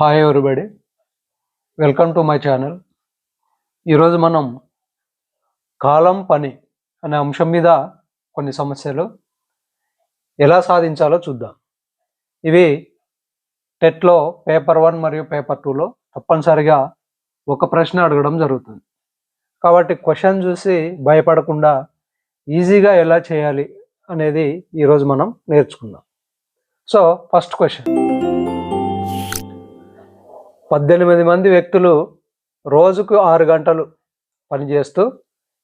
Hi everybody welcome to my channel ఈరోజు మనం కాలం పని అనే అంశం మీద కొన్ని సమస్యలు ఎలా సాధించాలో చూద్దాం. ఇవి టెట్లో పేపర్ వన్ మరియు పేపర్ టూలో తప్పనిసరిగా ఒక ప్రశ్న అడగడం జరుగుతుంది. కాబట్టి క్వశ్చన్ చూసి భయపడకుండా ఈజీగా ఎలా చేయాలి అనేది ఈరోజు మనం నేర్చుకుందాం. So first question. పద్దెనిమిది మంది వ్యక్తులు రోజుకు ఆరు గంటలు పనిచేస్తూ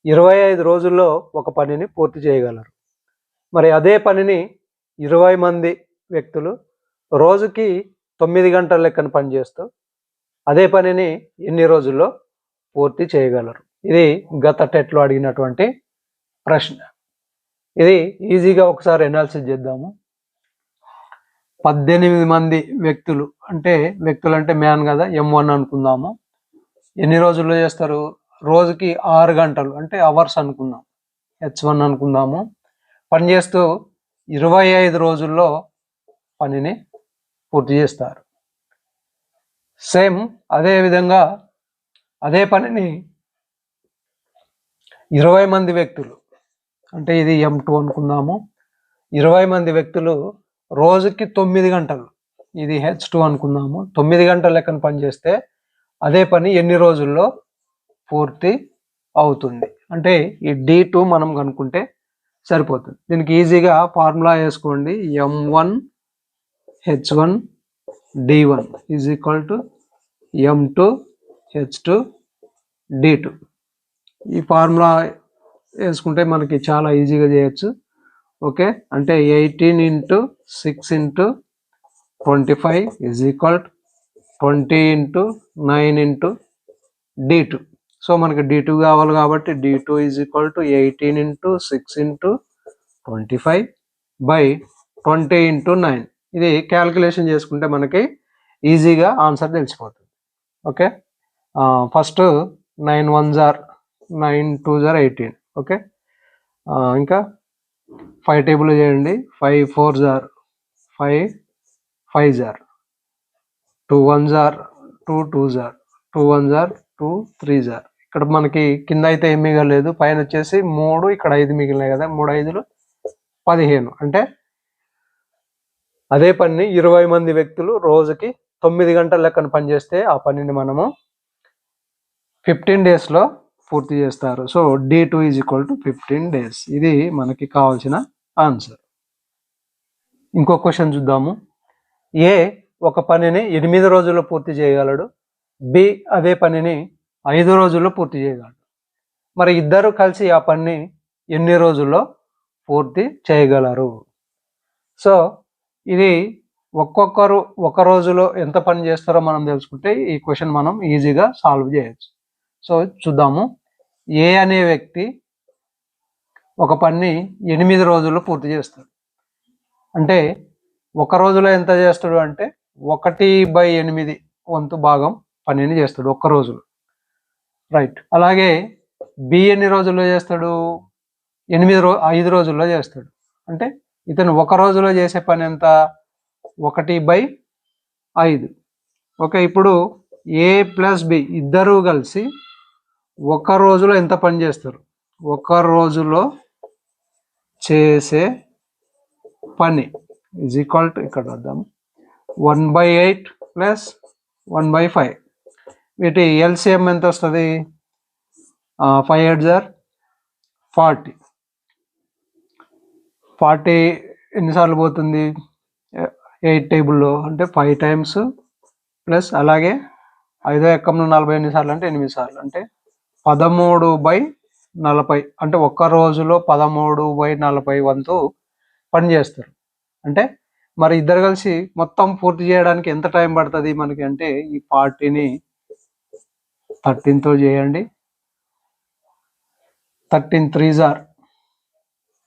ఇరవై ఐదు రోజుల్లో ఒక పనిని పూర్తి చేయగలరు. మరి అదే పనిని ఇరవై మంది వ్యక్తులు రోజుకి తొమ్మిది గంటల లెక్కన పనిచేస్తూ అదే పనిని ఎన్ని రోజుల్లో పూర్తి చేయగలరు? ఇది గత టెట్లో అడిగినటువంటి ప్రశ్న. ఇది ఈజీగా ఒకసారి ఎనాలిసిస్ చేద్దాము. పద్దెనిమిది మంది వ్యక్తులు అంటే వ్యక్తులు అంటే మ్యాన్ కదా ఎం వన్ అనుకుందాము. ఎన్ని రోజుల్లో చేస్తారు? రోజుకి ఆరు గంటలు అంటే అవర్స్ అనుకుందాం. హెచ్ వన్ అనుకుందాము. పని చేస్తూ ఇరవై ఐదు రోజుల్లో పనిని పూర్తి చేస్తారు. సేమ్ అదే విధంగా అదే పనిని ఇరవై మంది వ్యక్తులు అంటే ఇది ఎం టూ అనుకుందాము. ఇరవై మంది వ్యక్తులు రోజుకి తొమ్మిది గంటలు. ఇది హెచ్ టూ అనుకుందాము. తొమ్మిది గంటల లెక్కన పనిచేస్తే అదే పని ఎన్ని రోజుల్లో పూర్తి అవుతుంది. అంటే ఈ డి టూ మనం కనుక్కుంటే సరిపోతుంది. దీనికి ఈజీగా ఫార్ములా వేసుకోండి. M one H one D one is equal to M two H two D two ఈ ఫార్ములా వేసుకుంటే మనకి చాలా ఈజీగా చేయొచ్చు. ఓకే? అంటే eighteen into six into twenty five is equal twenty into nine into D two. So మనకి D two కావాలి కాబట్టి D two is equal to eighteen into six into twenty five by twenty into nine. ఇది calculation చేసుకుంటే మనకి ఈజీగా answer తెలిసిపోతుంది. Okay? First nine one jar nine two jar eighteen. Okay? ఇంకా five table చేయండి. Five four jar five five jar. Two one jar two two jar. Two one jar two three jar. ఇక్కడ మనకి కింద అయితే ఏం మిగలేదు పైన వచ్చేసి మూడు ఇక్కడ ఐదు మిగిలినాయి కదా. మూడు ఐదులు పదిహేను. అంటే అదే పనిని ఇరవై మంది వ్యక్తులు రోజుకి తొమ్మిది గంటల లెక్కన పనిచేస్తే ఆ పనిని మనము ఫిఫ్టీన్ డేస్లో పూర్తి చేస్తారు. So D two is equal to fifteen days. ఇది మనకి కావాల్సిన ఆన్సర్. ఇంకో క్వశ్చన్ చూద్దాము. ఏ ఒక పనిని ఎనిమిది రోజుల్లో పూర్తి చేయగలడు? బి అదే పనిని ఐదు రోజుల్లో పూర్తి చేయగలడు. మరి ఇద్దరు కలిసి ఆ పనిని ఎన్ని రోజుల్లో పూర్తి చేయగలరు? సో ఇది ఒక్కొక్కరు ఒక రోజులో ఎంత పని చేస్తారో మనం తెలుసుకుంటే ఈ క్వశ్చన్ మనం ఈజీగా సాల్వ్ చేయొచ్చు. సో చూద్దాము. ఏ అనే వ్యక్తి ఒక పని ఎనిమిది రోజుల్లో పూర్తి చేస్తాడు. అంటే ఒక రోజులో ఎంత చేస్తాడు అంటే ఒకటి బై ఎనిమిది వంతు భాగం పనిని చేస్తాడు ఒక్క రోజులో. రైట్ అలాగే బి ఎన్ని రోజుల్లో చేస్తాడు? ఎనిమిది రో ఐదు రోజుల్లో చేస్తాడు. అంటే ఇతను ఒక రోజులో చేసే పని ఎంత? ఒకటి బై ఐదు. ఓకే ఇప్పుడు ఏ ప్లస్ బి ఇద్దరూ కలిసి ఒక రోజులో ఎంత పని చేస్తారు? ఒక రోజులో చేసే పని. ఈజ్ ఈక్వల్ టు ఇక్కడ వద్దాము one by eight plus one by five వీటి ఎల్సిఎం ఎంత వస్తుంది? Five eight jar forty forty ఎన్నిసార్లు పోతుంది? ఎయిట్ టేబుల్లో అంటే ఫైవ్ టైమ్స్ ప్లస్ అలాగే ఐదో ఎక్కంలో నలభై ఎన్నిసార్లు అంటే ఎనిమిది సార్లు. అంటే పదమూడు బై నలభై. అంటే ఒక్క రోజులో పదమూడు బై నలభై వంతు పని చేస్తారు. అంటే మరి ఇద్దరు కలిసి మొత్తం పూర్తి చేయడానికి ఎంత టైం పడుతుంది మనకి అంటే ఈ పార్టీని థర్టీన్తో చేయండి. థర్టీన్ త్రీ జార్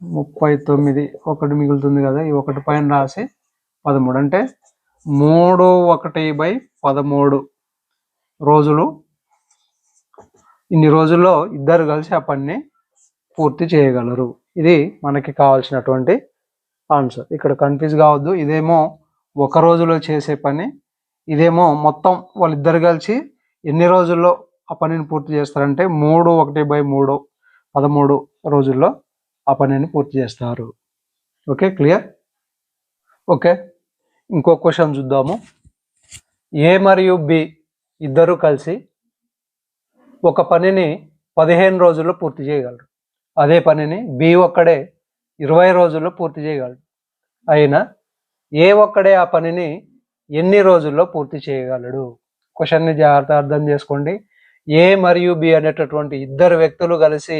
ముప్పై తొమ్మిది ఒకటి మిగులుతుంది కదా ఈ ఒకటి పైన రాసి పదమూడు. అంటే మూడు ఒకటి బై పదమూడు రోజులు. ఇన్ని రోజుల్లో ఇద్దరు కలిసి ఆ పనిని పూర్తి చేయగలరు. ఇది మనకి కావాల్సినటువంటి ఆన్సర్ ఇక్కడ కన్ఫ్యూజ్ కావద్దు. ఇదేమో ఒక రోజులో చేసే పని. ఇదేమో మొత్తం వాళ్ళిద్దరు కలిసి ఎన్ని రోజుల్లో ఆ పనిని పూర్తి చేస్తారంటే మూడు ఒకటి బై మూడు పదమూడు రోజుల్లో ఆ పనిని పూర్తి చేస్తారు. ఓకే క్లియర్ ఓకే ఇంకో క్వశ్చన్ చూద్దాము. ఏ మరియు బి ఇద్దరు కలిసి ఒక పనిని పదిహేను రోజుల్లో పూర్తి చేయగలరు. అదే పనిని బి ఒక్కడే ఇరవై రోజుల్లో పూర్తి చేయగలడు. అయినా ఏ ఒక్కడే ఆ పనిని ఎన్ని రోజుల్లో పూర్తి చేయగలడు? క్వశ్చన్ని జాగ్రత్త అర్థం చేసుకోండి. ఏ మరియు బి అనేటటువంటి ఇద్దరు వ్యక్తులు కలిసి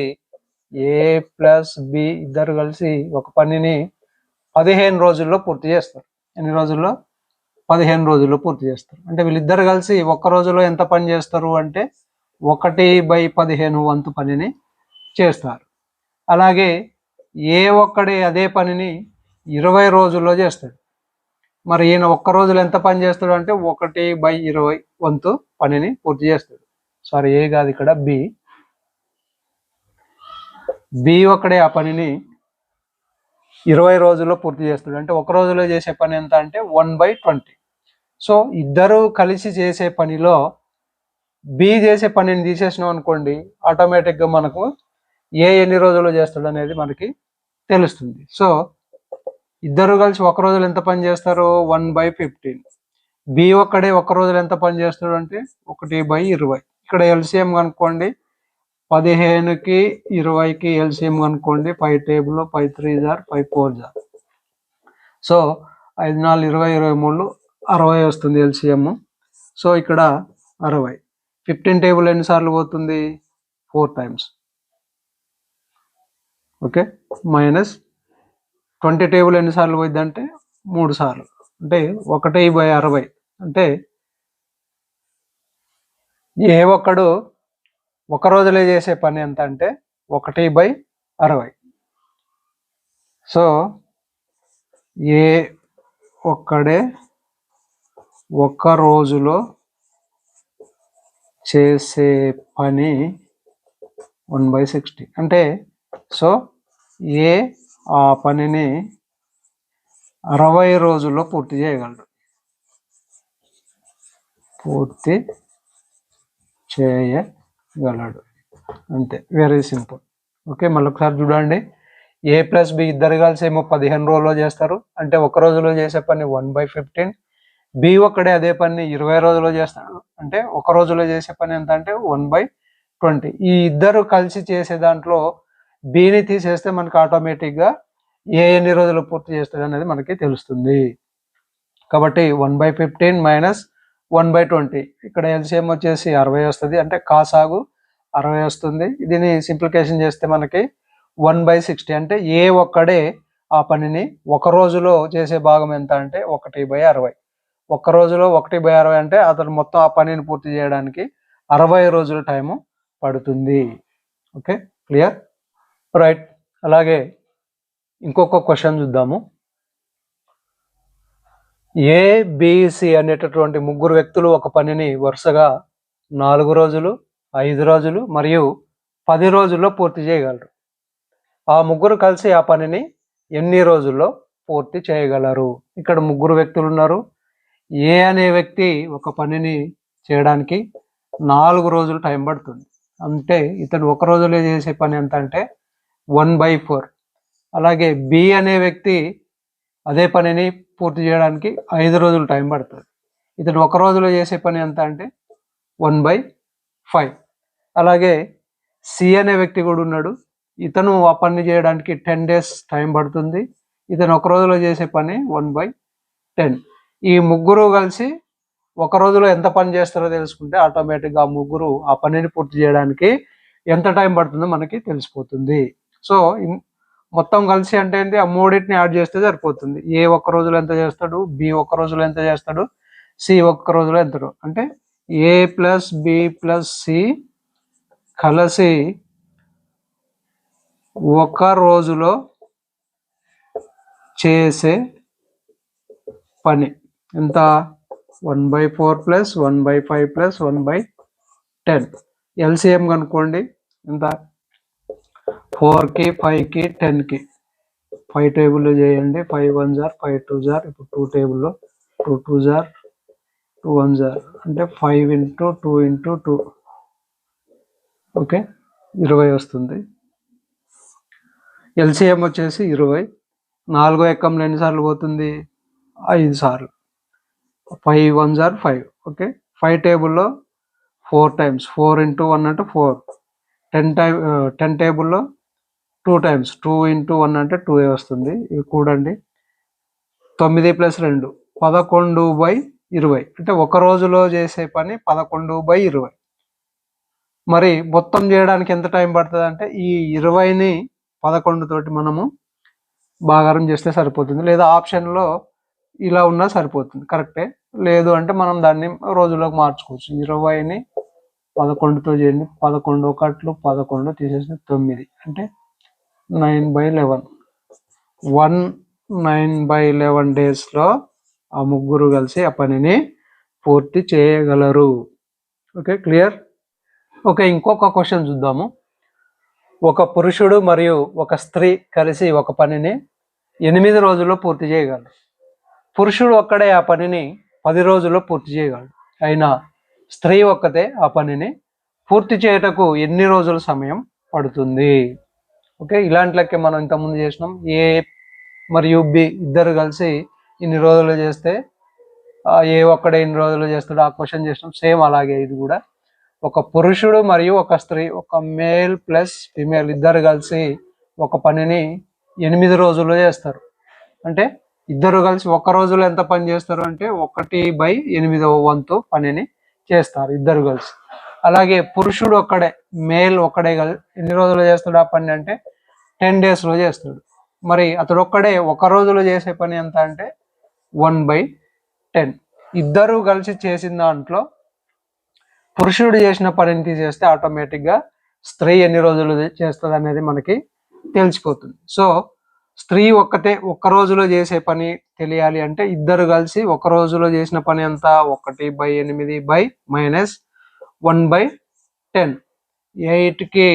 ఏ ప్లస్ బి ఇద్దరు కలిసి ఒక పనిని పదిహేను రోజుల్లో పూర్తి చేస్తారు. ఎన్ని రోజుల్లో? పదిహేను రోజుల్లో పూర్తి చేస్తారు. అంటే వీళ్ళిద్దరు కలిసి ఒక్క రోజులో ఎంత పని చేస్తారు అంటే ఒకటి బై పదిహేను వంతు పనిని చేస్తారు. అలాగే ఏ ఒక్కడే అదే పనిని ఇరవై రోజుల్లో చేస్తాడు. మరి ఈయన ఒక్క రోజులో ఎంత పని చేస్తాడు అంటే ఒకటి బై ఇరవై వంతు పనిని పూర్తి చేస్తాడు. సారీ ఏ కాదు ఇక్కడ బి. బి ఒక్కడే ఆ పనిని ఇరవై రోజుల్లో పూర్తి చేస్తాడు. అంటే ఒక రోజులో చేసే పని ఎంత అంటే వన్ బై ట్వంటీ. సో ఇద్దరు కలిసి చేసే పనిలో బి చేసే పనిని తీసేసినాం అనుకోండి ఆటోమేటిక్గా మనకు ఏ ఎన్ని రోజుల్లో చేస్తాడు అనేది మనకి తెలుస్తుంది. సో ఇద్దరు కలిసి ఒక రోజులు ఎంత పని చేస్తారు వన్ బై ఫిఫ్టీన్. బి ఒక్కడే ఒక రోజులు ఎంత పని చేస్తాడు అంటే ఒకటి బై ఇరవై. ఇక్కడ ఎల్సిఎం కనుక్కోండి. పదిహేనుకి ఇరవైకి ఎల్సిఎం కనుక్కోండి. Five table five three jar five four jar so ఐదు నాలుగు ఇరవై ఇరవై మూడు అరవై వస్తుంది ఎల్సిఎం సో ఇక్కడ అరవై. ఫిఫ్టీన్ టేబుల్ ఎన్నిసార్లు పోతుంది? Four times okay? Minus twenty table ఎన్నిసార్లు పోయింది అంటే మూడు సార్లు. అంటే ఒకటి బై అరవై. అంటే ఏ ఒక్కడు ఒక రోజులో చేసే పని ఎంత అంటే ఒకటి బై అరవై. సో ఏ ఒక్కడే ఒక్క రోజులో చేసే పని వన్ బై సిక్స్టీ. అంటే సో ఏ ఆ పనిని అరవై రోజుల్లో పూర్తి చేయగలడు. పూర్తి చేయగలడు. అంతే. వెరీ సింపుల్ ఓకే మళ్ళీ ఒకసారి చూడండి. ఏ ప్లస్ బి ఇద్దరు కలిసి ఏమో పదిహేను రోజుల్లో చేస్తారు. అంటే ఒక రోజులో చేసే పని వన్ బై ఫిఫ్టీన్ బి ఒక్కడే అదే పని ఇరవై రోజుల్లో చేస్తాడు. అంటే ఒక రోజులో చేసే పని ఎంత అంటే వన్ బై ట్వంటీ ఈ ఇద్దరు కలిసి చేసే దాంట్లో బీని తీసేస్తే మనకి ఆటోమేటిక్గా ఏ ఎన్ని రోజులు పూర్తి చేస్తుంది అనేది మనకి తెలుస్తుంది. కాబట్టి one by fifteen minus one by twenty ఇక్కడ ఎల్సిఎం వచ్చేసి అరవై వస్తుంది. అంటే కాసాగు అరవై వస్తుంది. దీన్ని సింప్లికేషన్ చేస్తే మనకి వన్ బై సిక్స్టీ అంటే ఏ ఒక్కడే ఆ పనిని ఒక రోజులో చేసే భాగం ఎంత అంటే ఒకటి బై అరవై. ఒక్క రోజులో ఒకటి బై అరవై అంటే అతను మొత్తం ఆ పనిని పూర్తి చేయడానికి అరవై రోజుల టైము పడుతుంది. ఓకే క్లియర్ రైట్ అలాగే ఇంకొక క్వశ్చన్ చూద్దాము. ఏ బిసి అనేటటువంటి ముగ్గురు వ్యక్తులు ఒక పనిని వరుసగా నాలుగు రోజులు ఐదు రోజులు మరియు పది రోజుల్లో పూర్తి చేయగలరు. ఆ ముగ్గురు కలిసి ఆ పనిని ఎన్ని రోజుల్లో పూర్తి చేయగలరు? ఇక్కడ ముగ్గురు వ్యక్తులు ఉన్నారు. ఏ అనే వ్యక్తి ఒక పనిని చేయడానికి నాలుగు రోజులు టైం పడుతుంది. అంటే ఇతను ఒక రోజులో చేసే పని ఎంత అంటే వన్ బై ఫోర్. అలాగే బి అనే వ్యక్తి అదే పనిని పూర్తి చేయడానికి ఐదు రోజులు టైం పడుతుంది. ఇతను ఒక రోజులో చేసే పని ఎంత అంటే వన్ బై ఫైవ్. అలాగే సి అనే వ్యక్తి కూడా ఉన్నాడు. ఇతను ఆ పని చేయడానికి టెన్ డేస్ టైం పడుతుంది. ఇతను ఒక రోజులో చేసే పని వన్ బై టెన్. ఈ ముగ్గురు కలిసి ఒక రోజులో ఎంత పని చేస్తారో తెలుసుకుంటే ఆటోమేటిక్గా ఆ ముగ్గురు ఆ పనిని పూర్తి చేయడానికి ఎంత టైం పడుతుందో మనకి తెలిసిపోతుంది. సో ఇం- మొత్తం కలిసి అంటే ఏంటి ఆ మూడింటిని యాడ్ చేస్తే సరిపోతుంది. ఏ ఒక్క రోజులో ఎంత చేస్తాడు బి ఒక్క రోజులో ఎంత చేస్తాడు సి ఒక్క రోజులో ఎంత అంటే A plus B plus C కలిసి ఒక రోజులో చేసే పని. ఎంత? One by four plus one by five plus one by ten. LCM కనుక్కోండి. ఎంత? ఫోర్కి ఫైవ్కి టెన్కి. ఫైవ్ టేబుల్ చేయండి. Five one jar five two jar. ఇప్పుడు టూ టేబుల్లో. Two two jar two one jar. అంటే five into two into two. Okay? ఇరవై వస్తుంది. ఎల్సిఎం వచ్చేసి ఇరవై. నాలుగో ఎక్కంలో ఎన్నిసార్లు పోతుంది? ఐదు సార్లు. Five one jar five. Okay? Five టేబుల్లో four times. Four into one అంటే ఫోర్. టెన్ టైమ్ టెన్ టేబుల్లో two times two into one అంటే టూ ఏ వస్తుంది. ఇవి కూడండి. తొమ్మిది ప్లస్ రెండు పదకొండు బై ఇరవై. అంటే ఒక రోజులో చేసే పని పదకొండు బై ఇరవై. మరి మొత్తం చేయడానికి ఎంత టైం పడుతుంది అంటే ఈ ఇరవైని పదకొండు తోటి మనము భాగారం చేస్తే సరిపోతుంది. లేదా ఆప్షన్లో ఇలా ఉన్నా సరిపోతుంది. కరెక్టే? లేదు అంటే మనం దాన్ని రోజులోకి మార్చుకోవచ్చు. ఇరవైని పదకొండుతో చేయండి. పదకొండు ఒకట్లు పదకొండు తీసేసి తొమ్మిది. అంటే nine by eleven. One nine by eleven డేస్లో ఆ ముగ్గురు కలిసి ఆ పనిని పూర్తి చేయగలరు. Okay clear? ఓకే ఇంకొక క్వశ్చన్ చూద్దాము. ఒక పురుషుడు మరియు ఒక స్త్రీ కలిసి ఒక పనిని ఎనిమిది రోజుల్లో పూర్తి చేయగలరు. పురుషుడు ఒక్కడే ఆ పనిని పది రోజుల్లో పూర్తి చేయగలడు. అయినా స్త్రీ ఒక్కతే ఆ పనిని పూర్తి చేయటకు ఎన్ని రోజుల సమయం పడుతుంది? ఓకే ఇలాంటి లెక్క మనం ఇంతకుముందు చేసినాం. ఏ మరియు బి ఇద్దరు కలిసి ఇన్ని రోజులు చేస్తే ఏ ఒక్కడే ఇన్ని రోజులు చేస్తాడు ఆ క్వశ్చన్ చేసినాం. సేమ్ అలాగే ఇది కూడా. ఒక పురుషుడు మరియు ఒక స్త్రీ ఒక మేల్ ప్లస్ ఫిమేల్ ఇద్దరు కలిసి ఒక పనిని ఎనిమిది రోజుల్లో చేస్తారు. అంటే ఇద్దరు కలిసి ఒక్క రోజులో ఎంత పని చేస్తారు అంటే ఒకటి బై ఎనిమిదవ వంతు పనిని చేస్తారు ఇద్దరు కలిసి. అలాగే పురుషుడు ఒక్కడే మేల్ ఒక్కడే ఎన్ని రోజులు చేస్తాడు ఆ పని అంటే టెన్ డేస్లో చేస్తాడు. మరి అతడు ఒక్కడే ఒక రోజులో చేసే పని ఎంత అంటే వన్ బై టెన్. ఇద్దరు కలిసి చేసిన దాంట్లో పురుషుడు చేసిన పనిని తీసేస్తే ఆటోమేటిక్గా స్త్రీ ఎన్ని రోజులు చేస్తుంది అనేది మనకి తెలిసిపోతుంది. సో స్త్రీ ఒక్కతే ఒక్క రోజులో చేసే పని తెలియాలి అంటే ఇద్దరు కలిసి ఒక రోజులో చేసిన పని ఎంత? ఒకటి బై ఎనిమిది by minus one by ten. ఎయిట్కి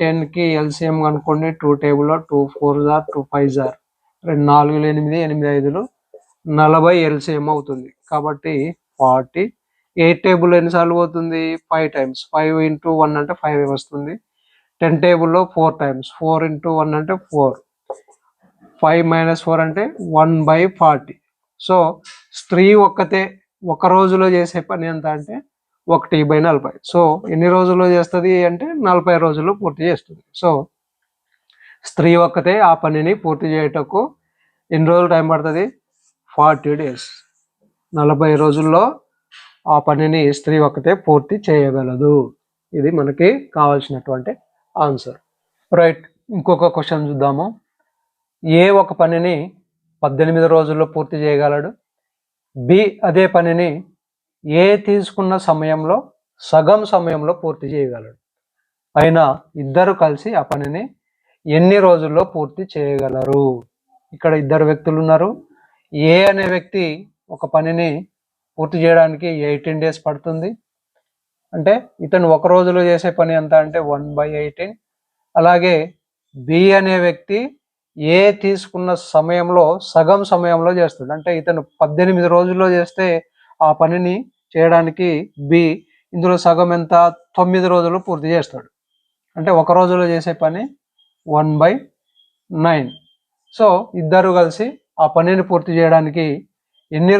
టెన్కి ఎల్సిఎం కనుక్కోండి. టూ టేబుల్లో two four jar two five jar. రెండు నాలుగులు ఎనిమిది ఎనిమిది ఐదులు నలభై ఎల్సిఎం అవుతుంది. కాబట్టి ఫార్టీ. ఎయిట్ టేబుల్ ఎన్నిసార్లు పోతుంది? Five times. Five into one అంటే ఫైవ్ వస్తుంది. టెన్ టేబుల్లో four times. Four into one అంటే ఫోర్. ఫైవ్ మైనస్ ఫోర్ అంటే వన్ బై ఫార్టీ సో స్త్రీ ఒక్కతే ఒక రోజులో చేసే పని ఎంత అంటే ఒకటి బై నలభై. సో ఎన్ని రోజుల్లో చేస్తుంది అంటే నలభై రోజుల్లో పూర్తి చేస్తుంది. సో స్త్రీ ఒక్కతే ఆ పనిని పూర్తి చేయటకు ఎన్ని రోజులు టైం పడుతుంది? ఫార్టీ డేస్ నలభై రోజుల్లో ఆ పనిని స్త్రీ ఒక్కతే పూర్తి చేయగలదు. ఇది మనకి కావాల్సినటువంటి ఆన్సర్ రైట్ ఇంకొక క్వశ్చన్ చూద్దాము. ఏ ఒక పనిని పద్దెనిమిది రోజుల్లో పూర్తి చేయగలడు? బి అదే పనిని ఏ తీసుకున్న సమయంలో సగం సమయంలో పూర్తి చేయగలడు? అయినా ఇద్దరు కలిసి ఆ పనిని ఎన్ని రోజుల్లో పూర్తి చేయగలరు? ఇక్కడ ఇద్దరు వ్యక్తులు ఉన్నారు. ఏ అనే వ్యక్తి ఒక పనిని పూర్తి చేయడానికి ఎయిటీన్ డేస్ పడుతుంది. అంటే ఇతను ఒక రోజులో చేసే పని ఎంత అంటే వన్ బై ఎయిటీన్. అలాగే బి అనే వ్యక్తి ఏ తీసుకున్న సమయంలో సగం సమయంలో చేస్తాడు. అంటే ఇతను పద్దెనిమిది రోజుల్లో చేస్తే ఆ పనిని చేయడానికి బి ఇందులో సగం ఎంత? తొమ్మిది రోజులు పూర్తి చేస్తాడు. అంటే ఒక రోజులో చేసే పని వన్ బై నైన్. సో ఇద్దరు కలిసి ఆ పనిని పూర్తి చేయడానికి ఎన్ని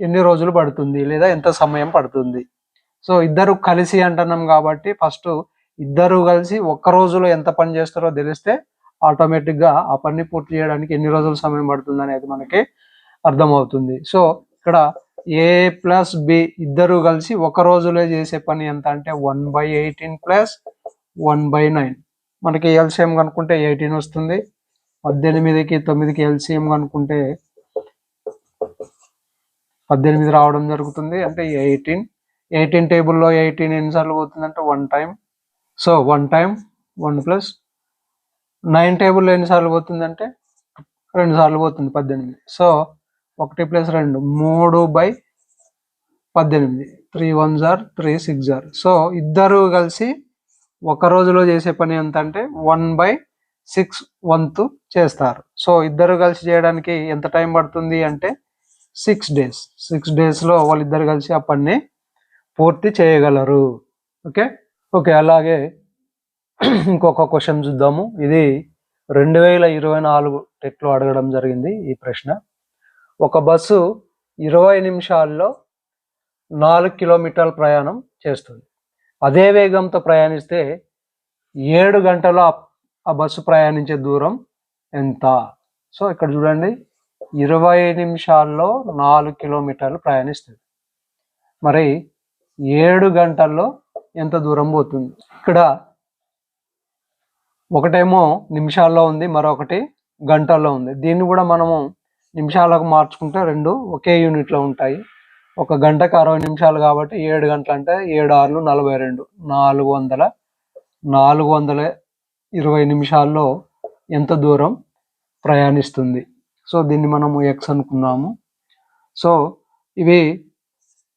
ఎన్ని రోజులు పడుతుంది లేదా ఎంత సమయం పడుతుంది? సో ఇద్దరు కలిసి అంటున్నాం కాబట్టి ఫస్ట్ ఇద్దరు కలిసి ఒక్క రోజులో ఎంత పని చేస్తారో తెలిస్తే ఆటోమేటిక్గా ఆ పని పూర్తి చేయడానికి ఎన్ని రోజులు సమయం పడుతుంది అనేది మనకి అర్థమవుతుంది. సో ఇక్కడ ఏ ప్లస్ బి ఇద్దరు కలిసి ఒక రోజులో చేసే పని ఎంత అంటే one by eighteen plus one by nine మనకి ఎల్సిఎం కనుక్కుంటే ఎయిటీన్ వస్తుంది. పద్దెనిమిదికి తొమ్మిదికి ఎల్సిఎం కనుక్కుంటే పద్దెనిమిది రావడం జరుగుతుంది. అంటే ఎయిటీన్ ఎయిటీన్ టేబుల్లో ఎయిటీన్ ఎన్నిసార్లు పోతుంది అంటే one time so one time one plus nine table ఎన్నిసార్లు పోతుంది అంటే రెండు సార్లు పోతుంది పద్దెనిమిది. సో ఒకటి ప్లస్ రెండు మూడు బై పద్దెనిమిది. త్రీ వన్ జార్ త్రీ సిక్స్ జార్. సో ఇద్దరు కలిసి ఒక రోజులో చేసే పని ఎంత అంటే వన్ బై సిక్స్ వంతు చేస్తారు. సో ఇద్దరు కలిసి చేయడానికి ఎంత టైం పడుతుంది అంటే సిక్స్ డేస్. సిక్స్ డేస్లో వాళ్ళిద్దరు కలిసి ఆ పని పూర్తి చేయగలరు. ఓకే? ఓకే అలాగే ఇంకొక క్వశ్చన్ చూద్దాము. ఇది రెండు వేల ఇరవై నాలుగు టెట్లో అడగడం జరిగింది ఈ ప్రశ్న. ఒక బస్సు ఇరవై నిమిషాల్లో నాలుగు కిలోమీటర్ల ప్రయాణం చేస్తుంది. అదే వేగంతో ప్రయాణిస్తే ఏడు గంటల ఆ బస్సు ప్రయాణించే దూరం ఎంత? సో ఇక్కడ చూడండి. ఇరవై నిమిషాల్లో నాలుగు కిలోమీటర్లు ప్రయాణిస్తుంది. మరి ఏడు గంటల్లో ఎంత దూరం పోతుంది? ఇక్కడ ఒకటేమో నిమిషాల్లో ఉంది మరొకటి గంటల్లో ఉంది. దీన్ని కూడా మనము నిమిషాలకు మార్చుకుంటే రెండు ఒకే యూనిట్లో ఉంటాయి. ఒక గంటకు అరవై నిమిషాలు కాబట్టి ఏడు గంటలు అంటే ఏడు ఆరులు నలభై రెండు. నాలుగు వందల నాలుగు వందల ఇరవై నిమిషాల్లో ఎంత దూరం ప్రయాణిస్తుంది? సో దీన్ని మనము ఎక్స్ అనుకున్నాము. సో ఇవి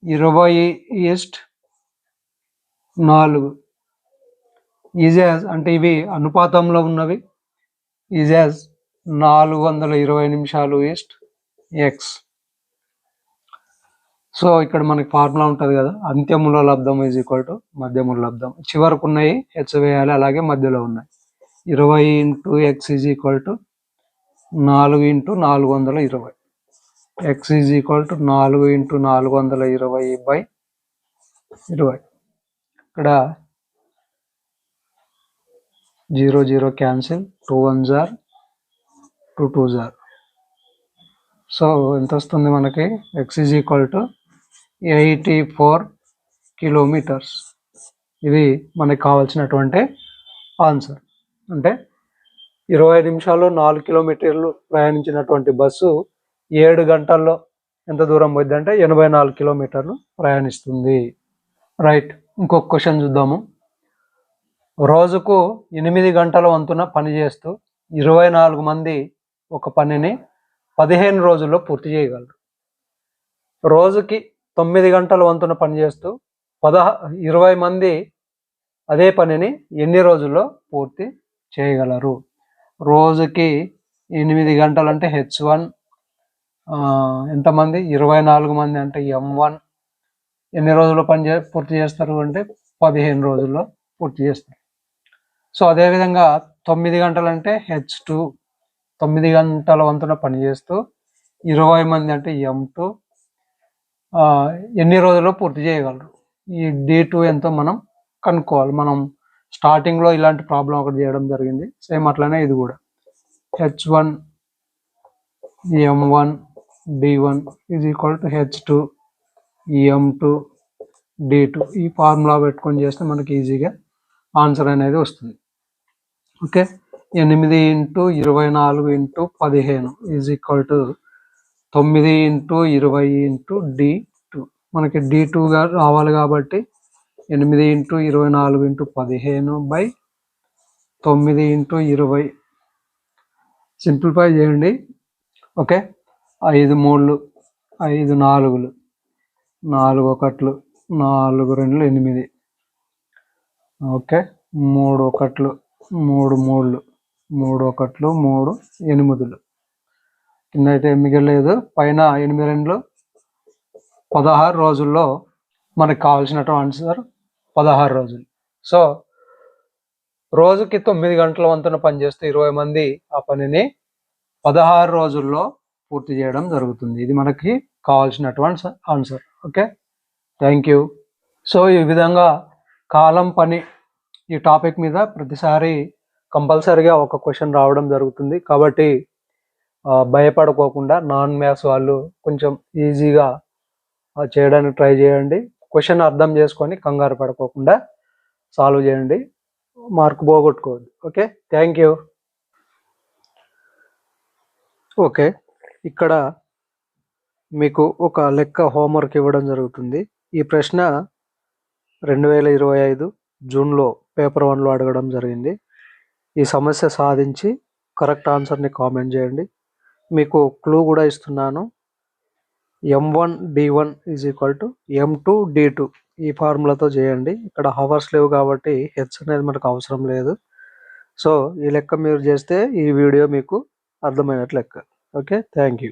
ఇరవై ఈస్ట్ నాలుగు ఈజాజ్ అంటే ఇవి అనుపాతంలో ఉన్నవి. ఈజాజ్ నాలుగు వందల ఇరవై నిమిషాలు ఈస్ట్ ఎక్స్ సో ఇక్కడ మనకి ఫార్ములా ఉంటుంది కదా అంత్యముల లబ్ధం ఈజ్ ఈక్వల్ టు మధ్యముల లబ్ధం చివరకు ఉన్నాయి హెచ్ వేయాలి అలాగే మధ్యలో ఉన్నాయి. ఇరవై into X is equal to నాలుగు ఇంటూ నాలుగు వందల ఇరవై. ఎక్స్ ఈజ్ ఈక్వల్ టు నాలుగు ఇంటూ నాలుగు వందల ఇరవై బై ఇరవై. ఇక్కడ zero zero cancel two one jar two two జార్. సో ఎంత వస్తుంది మనకి? X is equal to eighty four kilometers ఇది మనకి కావాల్సినటువంటి ఆన్సర్. అంటే ఇరవై నిమిషాల్లో నాలుగు కిలోమీటర్లు ప్రయాణించినటువంటి బస్సు ఏడు గంటల్లో ఎంత దూరం పోయిందంటే ఎనభై నాలుగు కిలోమీటర్లు ప్రయాణిస్తుంది. రైట్ ఇంకొక క్వశ్చన్ చూద్దాము. రోజుకు ఎనిమిది గంటల వంతున పని చేస్తూ ఇరవై నాలుగు మంది ఒక పనిని పదిహేను రోజుల్లో పూర్తి చేయగలరు. రోజుకి తొమ్మిది గంటల వంతున పనిచేస్తూ పదహ ఇరవై మంది అదే పనిని ఎన్ని రోజుల్లో పూర్తి చేయగలరు? రోజుకి ఎనిమిది గంటలు అంటే హెచ్ వన్ ఎంతమంది? ఇరవై నాలుగు మంది అంటే ఎం వన్. ఎన్ని రోజుల్లో పని చే పూర్తి చేస్తారు అంటే పదిహేను రోజుల్లో పూర్తి చేస్తారు. సో అదేవిధంగా తొమ్మిది గంటలు అంటే హెచ్ టూ తొమ్మిది గంటల వంతున పనిచేస్తూ ఇరవై మంది అంటే ఎం టూ ఎన్ని రోజుల్లో పూర్తి చేయగలరు? ఈ డి టూ ఎంతో మనం కనుక్కోవాలి. మనం స్టార్టింగ్లో ఇలాంటి ప్రాబ్లం ఒకటి చేయడం జరిగింది. సేమ్ అట్లనే ఇది కూడా. H one M one D one is equal to H two M two D two ఈ ఫార్ములా పెట్టుకొని చేస్తే మనకి ఈజీగా ఆన్సర్ అనేది వస్తుంది. ఓకే? ఎనిమిది ఇంటూ ఇరవై నాలుగు ఇంటూ పదిహేను ఈజ్ ఈక్వల్ టు తొమ్మిది ఇంటూ ఇరవై ఇంటూ డి టూ మనకి డి టూగా రావాలి కాబట్టి ఎనిమిది ఇంటూ ఇరవై నాలుగు ఇంటూ పదిహేను బై తొమ్మిది ఇంటూ ఇరవై. సింప్లిఫై చేయండి. ఓకే? ఐదు మూడు ఐదు నాలుగులు. నాలుగు ఒకట్లు. నాలుగు రెండు ఎనిమిది. ఓకే? మూడు ఒకట్లు. మూడు మూడు మూడు ఒకట్లు మూడు ఎనిమిదిలు. కింద అయితే మిగలేదు? పైన ఎనిమిది రెండులు. పదహారు రోజుల్లో మనకు కావాల్సినటువంటి ఆన్సర్ పదహారు రోజులు. సో రోజుకి తొమ్మిది గంటల వంతున పనిచేస్తే ఇరవై మంది ఆ పనిని పదహారు రోజుల్లో పూర్తి చేయడం జరుగుతుంది. ఇది మనకి కావాల్సినటువంటి answer. Okay? Thank you. So ఈ విధంగా కాలం పని ఈ టాపిక్ మీద ప్రతిసారి కంపల్సరిగా ఒక క్వశ్చన్ రావడం జరుగుతుంది. కాబట్టి భయపడుకోకుండా నాన్ మ్యాథ్స్ వాళ్ళు కొంచెం ఈజీగా చేయడానికి ట్రై చేయండి. క్వశ్చన్ అర్థం చేసుకొని కంగారు పడుకోకుండా సాల్వ్ చేయండి. మార్క్ పోగొట్టుకోవద్దు. ఓకే? Thank you. ఓకే. ఇక్కడ మీకు ఒక లెక్క హోంవర్క్ ఇవ్వడం జరుగుతుంది. ఈ ప్రశ్న రెండు వేల ఇరవై ఐదు జూన్లో పేపర్ వన్లో అడగడం జరిగింది. ఈ సమస్య సాధించి కరెక్ట్ ఆన్సర్ని కామెంట్ చేయండి. మీకు క్లూ కూడా ఇస్తున్నాను. M one D one is equal to M two D two ఈ ఫార్ములాతో చేయండి. ఇక్కడ హవర్స్ లేవు కాబట్టి హెచ్ అనేది మనకు అవసరం లేదు. సో ఈ లెక్క మీరు చేస్తే ఈ వీడియో మీకు అర్థమైనట్లు లెక్క. ఓకే? Thank you.